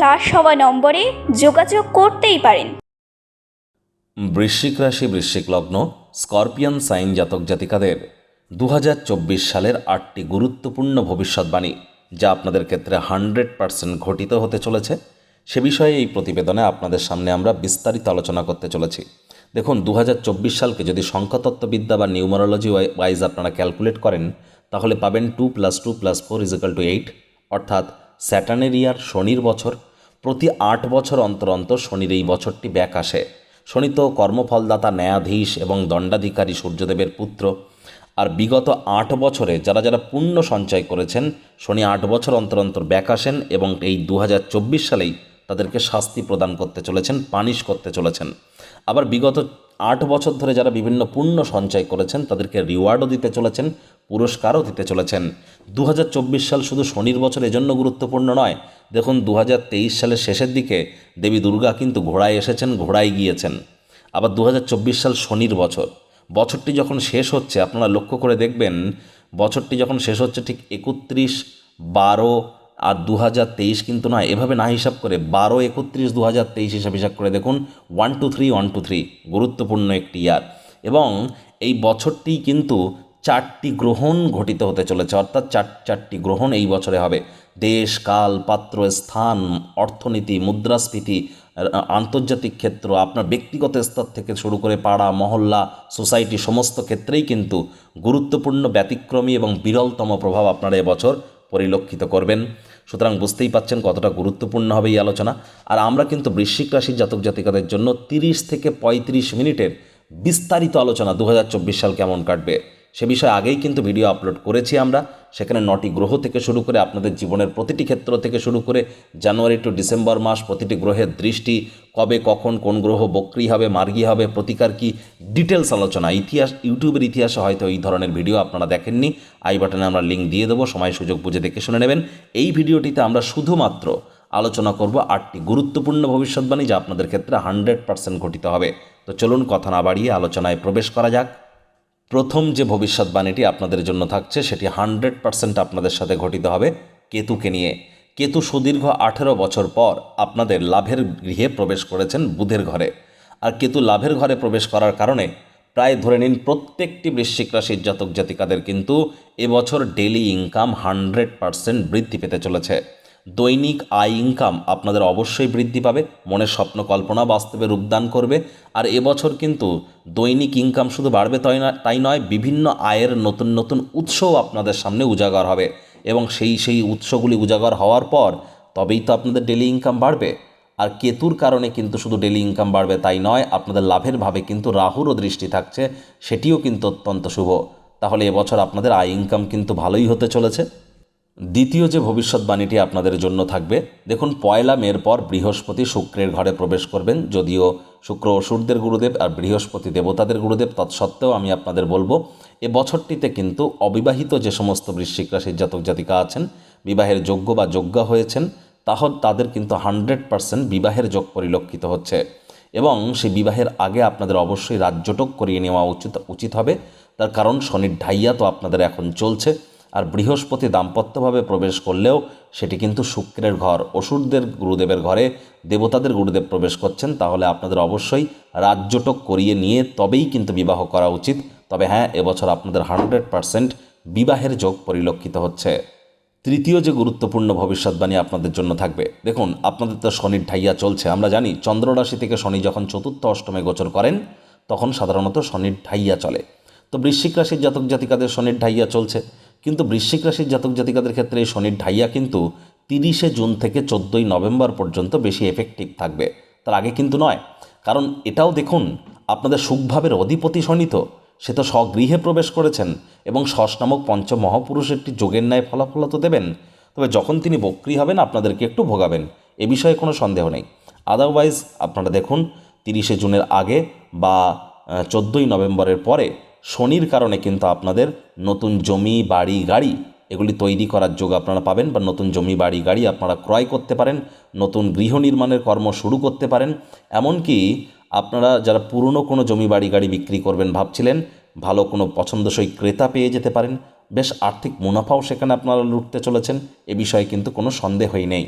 Flush হওয়া নম্বরে যোগাযোগ করতেই পারেন। বৃশ্চিক রাশি, বৃশ্চিক লগ্ন, স্করপিয়ান সাইন জাতক জাতিকাদের দু হাজার চব্বিশ সালের আটটি গুরুত্বপূর্ণ ভবিষ্যৎবাণী, যা আপনাদের ক্ষেত্রে হান্ড্রেড পার্সেন্ট ঘটিত হতে চলেছে। সে বিষয়ে এই প্রতিবেদনে আপনাদের সামনে আমরা বিস্তারিত আলোচনা করতে চলেছি। দেখুন দু হাজার চব্বিশ সালকে যদি সংখ্যাতত্ত্ববিদ্যা বা নিউমারোলজি ওয়াইজ আপনারা ক্যালকুলেট করেন, তাহলে পাবেন two plus two plus four is equal to eight, অর্থাৎ স্যাটার্নের ইয়ার শনির বছর প্রতি আট বছর অন্তর অন্তর শনির এই বছরটি ব্যাক আসে। শনি তো কর্মফলদাতা, ন্যায়াধীশ এবং দণ্ডাধিকারী সূর্যদেবের পুত্র। আর বিগত আট বছরে যারা যারা পুণ্য সঞ্চয় করেছেন, শনি আট বছর অন্তর অন্তর ব্যাক আসেন এবং এই দু হাজার চব্বিশ সালেই তাদেরকে শাস্তি প্রদান করতে চলেছেন, পানিশ করতে চলেছেন। আবার বিগত আট বছর ধরে যারা বিভিন্ন পুণ্য সঞ্চয় করেছেন, তাদেরকে রিওয়ার্ডও দিতে চলেছেন, পুরস্কারও দিতে চলেছেন। দু হাজার চব্বিশ সাল শুধু শনির বছর এজন্য গুরুত্বপূর্ণ নয়, দেখুন দু হাজার তেইশ সালের শেষের দিকে দেবী দুর্গা কিন্তু ঘোড়ায় এসেছেন, ঘোড়ায় গিয়েছেন। আবার দু হাজার চব্বিশ সাল শনির বছর, বছরটি যখন শেষ হচ্ছে, আপনারা লক্ষ্য করে দেখবেন, বছরটি যখন শেষ হচ্ছে ঠিক একত্রিশ বারো আর দু হাজার তেইশ কিন্তু নয়, এভাবে না হিসাব করে বারো একত্রিশ দু হাজার তেইশ হিসাব হিসাব করে দেখুন one two three one two three গুরুত্বপূর্ণ একটি ইয়ার এবং এই বছরটি কিন্তু চারটি গ্রহণ ঘটিত হতে চলেছে, অর্থাৎ চার, চারটি গ্রহণ এই বছরে হবে। দেশ, কাল, পাত্র, স্থান, অর্থনীতি, মুদ্রাস্ফীতি আন্তর্জাতিক ক্ষেত্র, আপনার ব্যক্তিগত স্তর থেকে শুরু করে পাড়া, মহল্লা, সোসাইটি, সমস্ত ক্ষেত্রেই কিন্তু গুরুত্বপূর্ণ, ব্যতিক্রমী এবং বিরলতম প্রভাব আপনারা এবছর পরিলক্ষিত করবেন। সুতরাং বুঝতেই পাচ্ছেন কতটা গুরুত্বপূর্ণ হবে এই আলোচনা। আর আমরা কিন্তু বৃশ্চিক রাশির জাতক জাতিকাদের জন্য তিরিশ থেকে পঁয়ত্রিশ মিনিটের বিস্তারিত আলোচনা দু হাজার চব্বিশ সাল কেমন কাটবে। সে বিষয়ে আগেই কিন্তু ভিডিও আপলোড করেছি আমরা। সেখানে নটি গ্রহ থেকে শুরু করে আপনাদের জীবনের প্রতিটি ক্ষেত্র থেকে শুরু করে জানুয়ারি টু ডিসেম্বর মাস প্রতিটি গ্রহের দৃষ্টি, কবে, কখন, কোন গ্রহ বক্রি হবে, মার্গী হবে, প্রতিকার কি, ডিটেলস আলোচনা। ইতিহাস, ইউটিউবের ইতিহাসে হয়তো এই ধরনের ভিডিও আপনারা দেখেননি। আই বাটনে আমরা লিঙ্ক দিয়ে দেবো, সময়, সুযোগ বুঝে দেখে শুনে নেবেন। এই ভিডিওটিতে আমরা শুধুমাত্র আলোচনা করব আটটি গুরুত্বপূর্ণ ভবিষ্যৎবাণী যা আপনাদের ক্ষেত্রে হান্ড্রেড পার্সেন্ট ঘটিত হবে। তো চলুন কথা না বাড়িয়ে আলোচনায় প্রবেশ করা যাক। প্রথম যে ভবিষ্যৎবাণীটি আপনাদের জন্য থাকছে, সেটি হান্ড্রেড পার্সেন্ট আপনাদের সাথে ঘটিত হবে কেতুকে নিয়ে। কেতু সুদীর্ঘ আঠেরো বছর পর আপনাদের লাভের গৃহে প্রবেশ করেছেন বুধের ঘরে। আর কেতু লাভের ঘরে প্রবেশ করার কারণে প্রায় ধরে নিন প্রত্যেকটি বৃশ্চিক রাশির জাতক জাতিকাদের কিন্তু এবছর ডেলি ইনকাম হান্ড্রেড পার্সেন্ট বৃদ্ধি পেতে চলেছে। দৈনিক আয় ইনকাম আপনাদের অবশ্যই বৃদ্ধি পাবে মনের স্বপ্ন কল্পনা বাস্তবে রূপদান করবে, আর এবছর কিন্তু দৈনিক ইনকাম শুধু বাড়বে তাই না তাই নয়, বিভিন্ন আয়ের নতুন নতুন উৎসও আপনাদের সামনে উজাগর হবে। এবং সেই সেই উৎসগুলি উজাগর হওয়ার পর তবেই তো আপনাদের ডেলি ইনকাম বাড়বে। আর কেতুর কারণে কিন্তু শুধু ডেলি ইনকাম বাড়বে তাই নয়, আপনাদের লাভের ভাবে কিন্তু রাহুরও দৃষ্টি থাকছে, সেটিও কিন্তু অত্যন্ত শুভ। তাহলে এবছর আপনাদের আয় ইনকাম কিন্তু ভালোই হতে চলেছে। দ্বিতীয় যে ভবিষ্যৎবাণীটি আপনাদের জন্য থাকবে, দেখুন পয়লা মের পর বৃহস্পতি শুক্রের ঘরে প্রবেশ করবেন, যদিও শুক্র অসুরদের গুরুদেব আর বৃহস্পতি দেবতাদের গুরুদেব, তৎসত্ত্বেও আমি আপনাদের বলব, এ বছরটিতে কিন্তু অবিবাহিত যে সমস্ত বৃশ্চিক রাশির জাতক জাতিকা আছেন, বিবাহের যোগ্য বা যোগ্যা হয়েছেন তাহলে তাদের কিন্তু হান্ড্রেড পার্সেন্ট বিবাহের যোগ পরিলক্ষিত হচ্ছে। এবং সেই বিবাহের আগে আপনাদের অবশ্যই রাজ্যটক করিয়ে নেওয়া উচিত উচিত হবে, তার কারণ শনির ঢাইয়া তো আপনাদের এখন চলছে আর বৃহস্পতি দাম্পত্যভাবে প্রবেশ করলেও সেটি কিন্তু শুক্রের ঘর। অসুরদের গুরুদেবের ঘরে দেবতাদের গুরুদেব প্রবেশ করছেন, তাহলে আপনাদের অবশ্যই রাজ্যটক করিয়ে নিয়ে তবেই কিন্তু বিবাহ করা উচিত। তবে হ্যাঁ এবছর আপনাদের হান্ড্রেড পারসেন্ট বিবাহের যোগ পরিলক্ষিত হচ্ছে। তৃতীয় যে গুরুত্বপূর্ণ ভবিষ্যৎবাণী আপনাদের জন্য থাকবে, দেখুন, আপনাদের তো শনির ঢাইয়া চলছে। আমরা জানি, চন্দ্ররাশি থেকে শনি যখন চতুর্থ অষ্টমে গোচর করেন, তখন সাধারণত শনির ঢাইয়া চলে। তো বৃশ্চিক রাশির জাতক জাতিকাদের শনির ঢাইয়া চলছে। কিন্তু বৃশ্চিক রাশির জাতক জাতিকাদের ক্ষেত্রে এই শনির ঢাইয়া কিন্তু তিরিশে জুন থেকে চোদ্দোই নভেম্বর পর্যন্ত বেশি এফেক্টিভ থাকবে। তার আগে কিন্তু নয়। কারণ এটাও দেখুন, আপনাদের সুখভাবের অধিপতি শনি তো। সে তো স্বগৃহে প্রবেশ করেছেন এবং শশ নামক পঞ্চ মহাপুরুষ একটি যোগের ন্যায় ফলাফল তো দেবেন। তবে যখন তিনি বক্রি হবেন, আপনাদেরকে একটু ভোগাবেন, এ বিষয়ে কোনো সন্দেহ নেই। আদারওয়াইজ আপনারা দেখুন, তিরিশে জুনের আগে বা চোদ্দোই নভেম্বরের পরে শনির কারণে কিন্তু আপনাদের নতুন জমি, বাড়ি, গাড়ি এগুলি তৈরি করার যোগ আপনারা পাবেন বা নতুন জমি, বাড়ি, গাড়ি আপনারা ক্রয় করতে পারেন, নতুন গৃহ নির্মাণের কর্ম শুরু করতে পারেন। এমনকি আপনারা যারা পুরনো কোনো জমি, বাড়ি, গাড়ি বিক্রি করবেন ভাবছিলেন, ভালো কোনো পছন্দসই ক্রেতা পেয়ে যেতে পারেন, বেশ আর্থিক মুনাফাও সেখানে আপনারা লুটতে চলেছেন, এ বিষয়ে কিন্তু কোনো সন্দেহই নেই।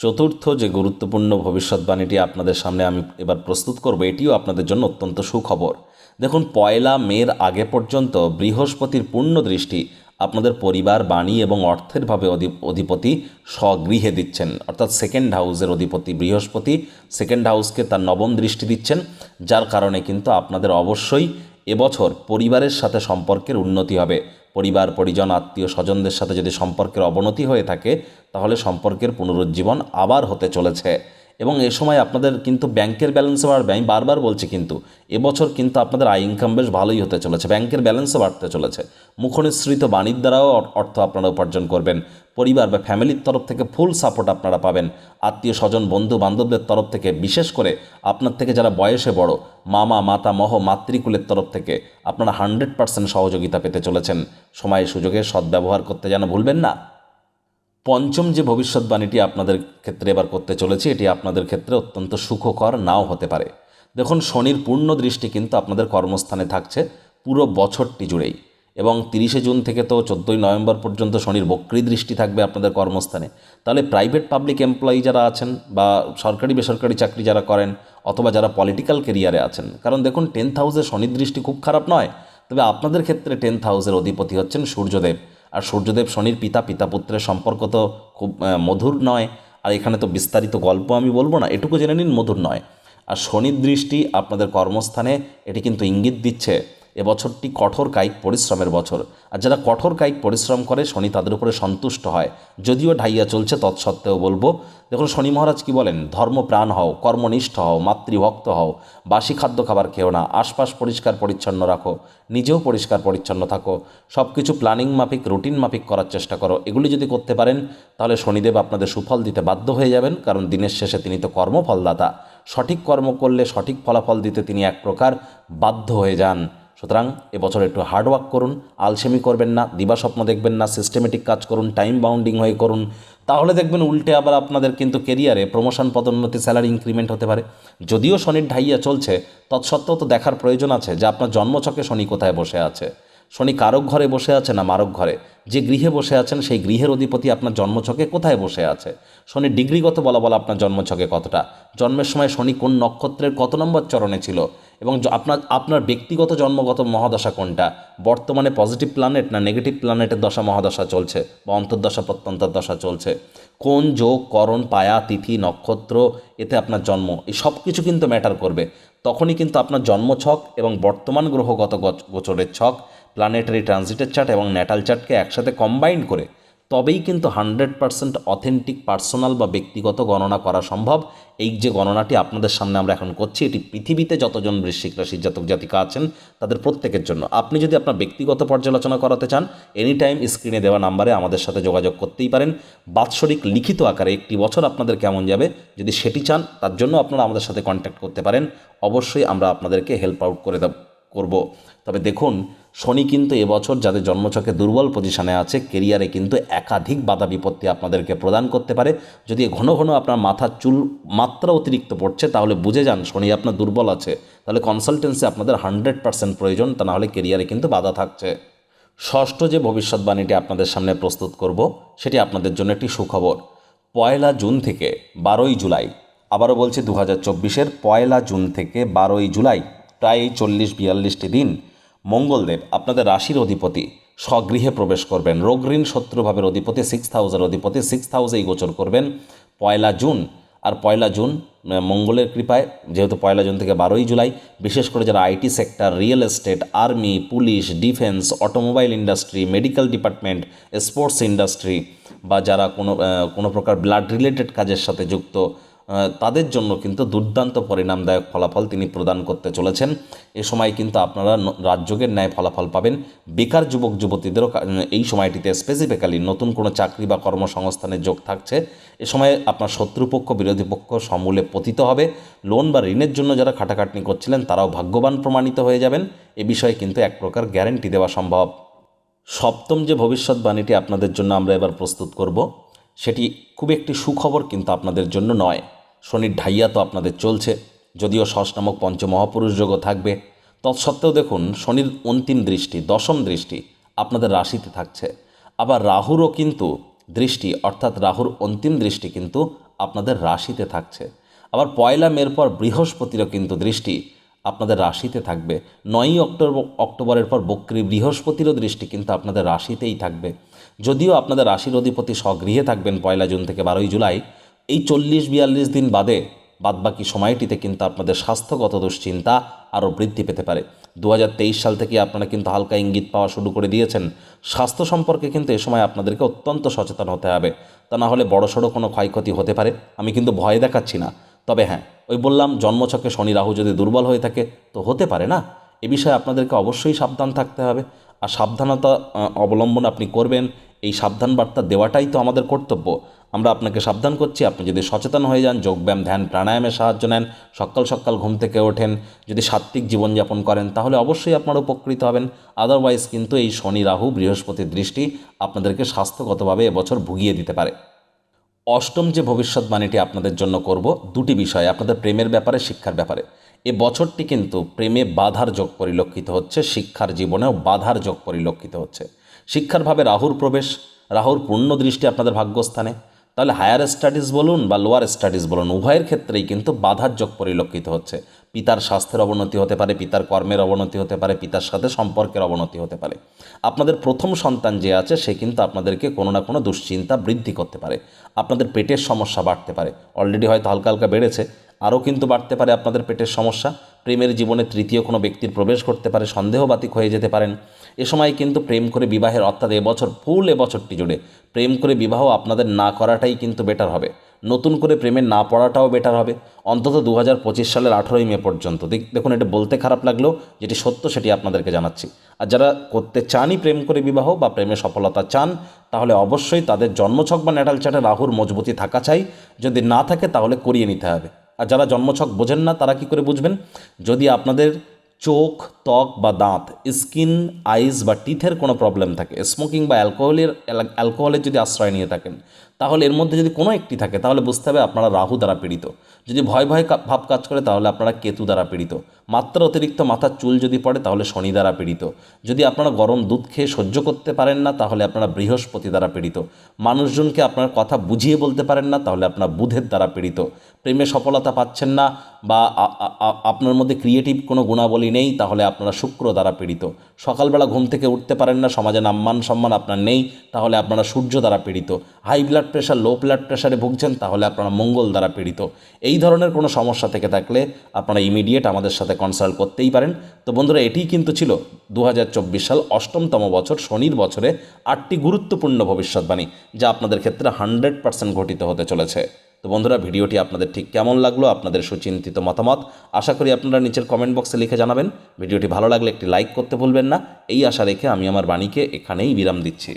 চতুর্থ যে গুরুত্বপূর্ণ ভবিষ্যৎবাণীটি আপনাদের সামনে আমি এবার প্রস্তুত করব, এটিও আপনাদের জন্য অত্যন্ত সুখবর। দেখুন, পয়লা মের আগে পর্যন্ত বৃহস্পতির পূর্ণ দৃষ্টি আপনাদের পরিবার, বাণী এবং অর্থের ভাবে অধি- অধিপতি স্বগৃহে দিচ্ছেন। অর্থাৎ সেকেন্ড হাউসের অধিপতি বৃহস্পতি সেকেন্ড হাউসকে তার নবম দৃষ্টি দিচ্ছেন, যার কারণে কিন্তু আপনাদের অবশ্যই এবছর পরিবারের সাথে সম্পর্কের উন্নতি হবে। পরিবার, পরিজন, আত্মীয়, স্বজনদের সাথে যদি সম্পর্কের অবনতি হয়ে থাকে, তাহলে সম্পর্কের পুনরুজ্জীবন আবার হতে চলেছে। এবং এ সময় আপনাদের কিন্তু ব্যাংকের ব্যালেন্সও বাড়বে। আমি বারবার বলছি কিন্তু, এবছর কিন্তু আপনাদের আয় ইনকাম বেশ ভালোই হতে চলেছে। ব্যাংকের ব্যালেন্সও বাড়তে চলেছে। মুখনিসৃত বাণীর দ্বারাও অর্থ আপনারা উপার্জন করবেন। পরিবার বা ফ্যামিলির তরফ থেকে ফুল সাপোর্ট আপনারা পাবেন। আত্মীয় স্বজন, বন্ধু বান্ধবদের তরফ থেকে, বিশেষ করে আপনার থেকে যারা বয়সে বড়, মামা, মাতা, মহ, মাতৃকুলের তরফ থেকে আপনারা হান্ড্রেড পার্সেন্ট সহযোগিতা পেতে চলেছেন। সময় সুযোগে সদ্ব্যবহার করতে যেন ভুলবেন না। পঞ্চম যে ভবিষ্যৎবাণীটি আপনাদের ক্ষেত্রে এবার করতে চলেছি, এটি আপনাদের ক্ষেত্রে অত্যন্ত সুখকর নাও হতে পারে। দেখুন, শনির পূর্ণ দৃষ্টি কিন্তু আপনাদের কর্মস্থানে থাকছে পুরো বছরটি জুড়েই এবং তিরিশে জুন থেকে তো চোদ্দোই নভেম্বর পর্যন্ত শনির বক্রী দৃষ্টি থাকবে আপনাদের কর্মস্থানে। তাহলে প্রাইভেট পাবলিক এমপ্লয়ি যারা আছেন বা সরকারি বেসরকারি চাকরি যারা করেন অথবা যারা পলিটিক্যাল কেরিয়ারে আছেন, কারণ দেখুন, টেন্থ হাউসে শনির দৃষ্টি খুব খারাপ নয়, তবে আপনাদের ক্ষেত্রে টেন্থ হাউসের অধিপতি হচ্ছেন সূর্যদেব। আর সূর্যদেব শনির পিতা পিতা পুত্রের সম্পর্ক তো খুব মধুর নয়। আর এখানে তো বিস্তারিত গল্প আমি বলব না, এটুকু জেনে নিন মধুর নয়। আর শনির দৃষ্টি আপনাদের কর্মস্থানে, এটি কিন্তু ইঙ্গিত দিচ্ছে। এবছরটি কঠোর কায়িক পরিশ্রমের বছর। আর যারা কঠোর কায়িক পরিশ্রম করে, শনি তাদের উপরে সন্তুষ্ট হয়। যদিও ঢাইয়া চলছে, তৎসত্ত্বেও বলব। দেখুন, শনি মহারাজ কি বলেন? ধর্মপ্রাণ হও, কর্মনিষ্ঠ হও, মাতৃভক্ত হও, বাসি খাদ্য খাবার খেও না, আশপাশ পরিষ্কার পরিচ্ছন্ন রাখো, নিজেও পরিষ্কার পরিচ্ছন্ন থাকো সব কিছু প্ল্যানিং মাফিক, রুটিন মাফিক করার চেষ্টা করো। এগুলি যদি করতে পারেন, তাহলে শনিদেব আপনাদের সুফল দিতে বাধ্য হয়ে যাবেন, কারণ দিনের শেষে তিনি তো কর্মফলদাতা। সঠিক কর্ম করলে সঠিক ফলাফল দিতে তিনি এক প্রকার বাধ্য হয়ে যান। সুতরাং এবছর একটু হার্ডওয়ার্ক করুন, আলসেমি করবেন না দিবাস্বপ্ন দেখবেন না সিস্টেমেটিক কাজ করুন টাইম বাউন্ডিং হয়ে করুন। তাহলে দেখবেন উল্টে আবার আপনাদের কিন্তু কেরিয়ারে প্রমোশন পদোন্নতি স্যালারি ইনক্রিমেন্ট হতে পারে। যদিও শনির ঢাইয়া চলছে, তৎসত্ত্বেও তো দেখার প্রয়োজন আছে যে আপনার জন্মছকে শনি কোথায় বসে আছে। শনি কারক ঘরে বসে আছে না মারক ঘরে? যে গৃহে বসে আছেন, সেই গৃহের অধিপতি আপনার জন্মছকে কোথায় বসে আছে? শনি ডিগ্রিগত বলা বলা আপনার জন্মছকে কতটা? জন্মের সময় শনি কোন নক্ষত্রের কত নম্বর চরণে ছিল? এবং আপনার আপনার ব্যক্তিগত জন্মগত মহাদশা কোনটা? বর্তমানে পজিটিভ প্ল্যানেট না নেগেটিভ প্ল্যানেটের দশা মহাদশা চলছে? বা অন্তর্দশা প্রত্যন্তর দশা চলছে? কোন যোগ, করণ, পায়া, তিথি, নক্ষত্র এতে আপনার জন্ম? এই সব কিছু কিন্তু ম্যাটার করবে। তখনই কিন্তু আপনার জন্মছক এবং বর্তমান গ্রহগত গচ- গোচরের ছক প্ল্যানেটারি ট্রানজিটের চার্ট এবং ন্যাটাল চার্টকে একসাথে কম্বাইন করে তবেই কিন্তু হান্ড্রেড পার্সেন্ট অথেন্টিক পার্সোনাল বা ব্যক্তিগত গণনা করা সম্ভব। এই যে গণনাটি আপনাদের সামনে আমরা এখন করছি, এটি পৃথিবীতে যতজন বৃশ্চিক রাশির জাতক, জাতিকা আছেন, তাদের প্রত্যেকের জন্য। আপনি যদি আপনার ব্যক্তিগত পর্যালোচনা করাতে চান এনি টাইম স্ক্রিনে দেওয়া নাম্বারে আমাদের সাথে যোগাযোগ করতেই পারেন। বাৎসরিক লিখিত আকারে একটি বছর আপনাদের কেমন যাবে, যদি সেটি চান, তার জন্য আপনারা আমাদের সাথে কন্ট্যাক্ট করতে পারেন। অবশ্যই আমরা আপনাদেরকে হেল্প আউট করে দেব, করব। তবে দেখুন শনি কিন্তু এবছর যাদের জন্মছকে দুর্বল পজিশনে আছে কেরিয়ারে কিন্তু একাধিক বাধা বিপত্তি আপনাদেরকে প্রদান করতে পারে। যদি ঘন ঘন আপনার মাথার চুল মাত্রা অতিরিক্ত পড়ছে, তাহলে বুঝে যান শনি আপনার দুর্বল আছে। তাহলে কনসালটেন্সি আপনাদের হান্ড্রেড পার্সেন্ট প্রয়োজন, তা নাহলে কেরিয়ারে কিন্তু বাধা থাকছে। ষষ্ঠ যে ভবিষ্যৎবাণীটি আপনাদের সামনে প্রস্তুত করব, সেটি আপনাদের জন্য একটি সুখবর। পয়লা জুন থেকে বারোই জুলাই, আবারও বলছি দু হাজার চব্বিশের পয়লা জুন থেকে বারোই জুলাই, প্রায় চল্লিশ বিয়াল্লিশটি দিন মঙ্গলদেব আপনাদের রাশির অধিপতি স্বগৃহে প্রবেশ করবেন। রোগঋণ শত্রুভাবের অধিপতি সিক্স হাউসের অধিপতি সিক্স হাউসেই গোচর করবেন। পয়লা জুন, আর পয়লা জুন মঙ্গলের কৃপায়, যেহেতু পয়লা জুন থেকে বারোই জুলাই, বিশেষ করে যারা IT sector, real estate, army, police, defence, automobile industry, medical department, sports industry, বা যারা কোনো কোনো প্রকার ব্লাড রিলেটেড কাজের সাথে যুক্ত তাদের জন্য কিন্তু দুর্দান্ত পরিণামদায়ক ফলাফল তিনি প্রদান করতে চলেছেন। এ সময় কিন্তু আপনারা রাজযোগের ন্যায় ফলাফল পাবেন। বেকার যুবক, যুবতীদেরও এই সময়টিতে স্পেসিফিক্যালি নতুন কোনো চাকরি বা কর্মসংস্থানের যোগ থাকছে। এ সময় আপনার শত্রুপক্ষ, বিরোধী পক্ষ সমূলে পতিত হবে। লোন বা ঋণের জন্য যারা খাটাখাটনি করছিলেন, তারাও ভাগ্যবান প্রমাণিত হয়ে যাবেন। এ বিষয়ে কিন্তু এক প্রকার গ্যারেন্টি দেওয়া সম্ভব। সপ্তম যে ভবিষ্যৎবাণীটি আপনাদের জন্য আমরা এবার প্রস্তুত করব, সেটি খুব একটি সুখবর কিন্তু আপনাদের জন্য নয়। শনির ঢাইয়া তো আপনাদের চলছে, যদিও ষষ্ঠ নামক পঞ্চমহাপুরুষ যোগও থাকবে। তৎসত্ত্বেও দেখুন, শনির অন্তিম দৃষ্টি, দশম দৃষ্টি আপনাদের রাশিতে থাকছে। আবার রাহুরও কিন্তু দৃষ্টি, অর্থাৎ রাহুর অন্তিম দৃষ্টি কিন্তু আপনাদের রাশিতে থাকছে। আবার পয়লা মের পর বৃহস্পতিরও কিন্তু দৃষ্টি আপনাদের রাশিতে থাকবে। নয়ই অক্টোবর অক্টোবরের পর বক্রী বৃহস্পতিরও দৃষ্টি কিন্তু আপনাদের রাশিতেই থাকবে। যদিও আপনাদের রাশির অধিপতি স্বগৃহে থাকবেন পয়লা জুন থেকে বারোই জুলাই এই চল্লিশ বিয়াল্লিশ দিন বাদে বাদবাকি সময়টিতে কিন্তু আপনাদের স্বাস্থ্যগত দুশ্চিন্তা আরও বৃদ্ধি পেতে পারে। দু হাজার তেইশ সাল থেকে আপনারা কিন্তু হালকা ইঙ্গিত পাওয়া শুরু করে দিয়েছেন। স্বাস্থ্য সম্পর্কে কিন্তু এ সময় আপনাদেরকে অত্যন্ত সচেতন হতে হবে। তা না হলে বড়সড় কোনো ক্ষয়ক্ষতি হতে পারে। আমি কিন্তু ভয় দেখাচ্ছি না। তবে হ্যাঁ ওই বললাম, জন্মছকে শনি রাহু যদি দুর্বল হয়ে থাকে, তো হতে পারে না? এ বিষয়ে আপনাদেরকে অবশ্যই সাবধান থাকতে হবে। আর সাবধানতা অবলম্বন আপনি করবেন। এই সাবধান বার্তা দেওয়াটাই তো আমাদের কর্তব্য। আমরা আপনাকে সাবধান করছি, আপনি যদি সচেতন হয়ে যান, যোগব্যায়াম, ধ্যান, প্রাণায়ামের সাহায্য নেন, সকাল সকাল ঘুম থেকে ওঠেন, যদি সাত্ত্বিক জীবনযাপন করেন, তাহলে অবশ্যই আপনারা উপকৃত হবেন। আদারওয়াইজ কিন্তু এই শনি, রাহু, বৃহস্পতির দৃষ্টি আপনাদেরকে স্বাস্থ্যগতভাবে এবছর ভুগিয়ে দিতে পারে। অষ্টম যে ভবিষ্যৎবাণীটি আপনাদের জন্য করব, দুটি বিষয়, আপনাদের প্রেমের ব্যাপারে, শিক্ষার ব্যাপারে। এ বছরটি কিন্তু প্রেমে বাধার যোগ পরিলক্ষিত হচ্ছে, শিক্ষার জীবনেও বাধার যোগ পরিলক্ষিত হচ্ছে। শিক্ষারভাবে রাহুর প্রবেশ, রাহুর পূর্ণ দৃষ্টি আপনাদের ভাগ্যস্থানে তাহলে হায়ার স্টাডিজ বলুন বা লোয়ার স্টাডিজ বলুন, উভয়ের ক্ষেত্রেই কিন্তু বাধার যোগ পরিলক্ষিত হচ্ছে। পিতার স্বাস্থ্যের অবনতি হতে পারে, পিতার কর্মের অবনতি হতে পারে, পিতার সাথে সম্পর্কের অবনতি হতে পারে। আপনাদের প্রথম সন্তান যে আছে, সে কিন্তু আপনাদেরকে কোনো না কোনো দুশ্চিন্তা বৃদ্ধি করতে পারে। আপনাদের পেটের সমস্যা বাড়তে পারে। অলরেডি হয়তো হালকা হালকা বেড়েছে, আরও কিন্তু বাড়তে পারে আপনাদের পেটের সমস্যা। প্রেমের জীবনে তৃতীয় কোনো ব্যক্তির প্রবেশ করতে পারে, সন্দেহবাতিক হয়ে যেতে পারেন। এ সময় কিন্তু প্রেম করে বিবাহের অর্থাৎ এবছর ফুল এবছরটি জুড়ে। প্রেম করে বিবাহ আপনাদের না করাটাই কিন্তু বেটার হবে। নতুন করে প্রেমে না পড়াটাও বেটার হবে। অন্তত দু পঁচিশ সালের আঠেরোই মে পর্যন্ত। দেখ- দেখুন, এটা বলতে খারাপ লাগলেও যেটি সত্য সেটি আপনাদেরকে জানাচ্ছি। আর যারা করতে চানই প্রেম করে বিবাহ বা প্রেমে সফলতা চান, তাহলে অবশ্যই তাদের জন্মছক বা ন্যাটাল চার্টে রাহুর মজবুতি থাকা চাই। যদি না থাকে, তাহলে করিয়ে নিতে হবে। আর যারা জন্মছক বোঝেন না, তারা কি করে বুঝবেন? যদি আপনাদের চোখ, ত্বক বা দাঁত, স্কিন, আইস বা টিথের কোনো প্রবলেম থাকে, স্মোকিং বা অ্যালকোহলের অ্যালকোহলের যদি আশ্রয় নিয়ে থাকেন, তাহলে এর মধ্যে যদি কোনো একটি থাকে, তাহলে বুঝতে হবে আপনারা রাহু দ্বারা পীড়িত। যদি ভয় ভয় ভাব কাজ করে, তাহলে আপনারা কেতু দ্বারা পীড়িত। মাত্রা অতিরিক্ত মাথার চুল যদি পড়ে, তাহলে শনি দ্বারা পীড়িত। যদি আপনারা গরম দুধ খেয়ে সহ্য করতে পারেন না, তাহলে আপনারা বৃহস্পতি দ্বারা পীড়িত। মানুষজনকে আপনার কথা বুঝিয়ে বলতে পারেন না, তাহলে আপনার বুধের দ্বারা পীড়িত। প্রেমে সফলতা পাচ্ছেন না বা আপনার মধ্যে ক্রিয়েটিভ কোনো গুণাবলী নেই, তাহলে আপনারা শুক্র দ্বারা পীড়িত। সকালবেলা ঘুম থেকে উঠতে পারেন না, সমাজে নাম্মান সম্মান আপনার নেই, তাহলে আপনারা সূর্য দ্বারা পীড়িত। High blood pressure low blood প্রেশারে ভুগছেন, তাহলে আপনারা মঙ্গল দ্বারা পীড়িত। এই ধরনের কোনো সমস্যা থেকে থাকলে আপনারা ইমিডিয়েট আমাদের সাথে কনসাল্ট করতেই পারেন। তো বন্ধুরা, এটিই কিন্তু ছিল দু হাজার চব্বিশ সাল অষ্টমতম বছর শনির বছরে আটটি গুরুত্বপূর্ণ ভবিষ্যৎবাণী, যা আপনাদের ক্ষেত্রে হান্ড্রেড পার্সেন্ট ঘটিত হতে চলেছে। তো বন্ধুরা, ভিডিওটি আপনাদের ঠিক কেমন লাগল, আপনাদের সুচিন্তিত মতামত, আশা করি আপনারা নিচের কমেন্ট বক্সে লিখে জানাবেন। ভিডিওটি ভালো লাগলে একটি লাইক করতে ভুলবেন না। এই আশা রেখে আমি আমার বাণীকে এখানেই বিরাম দিচ্ছি।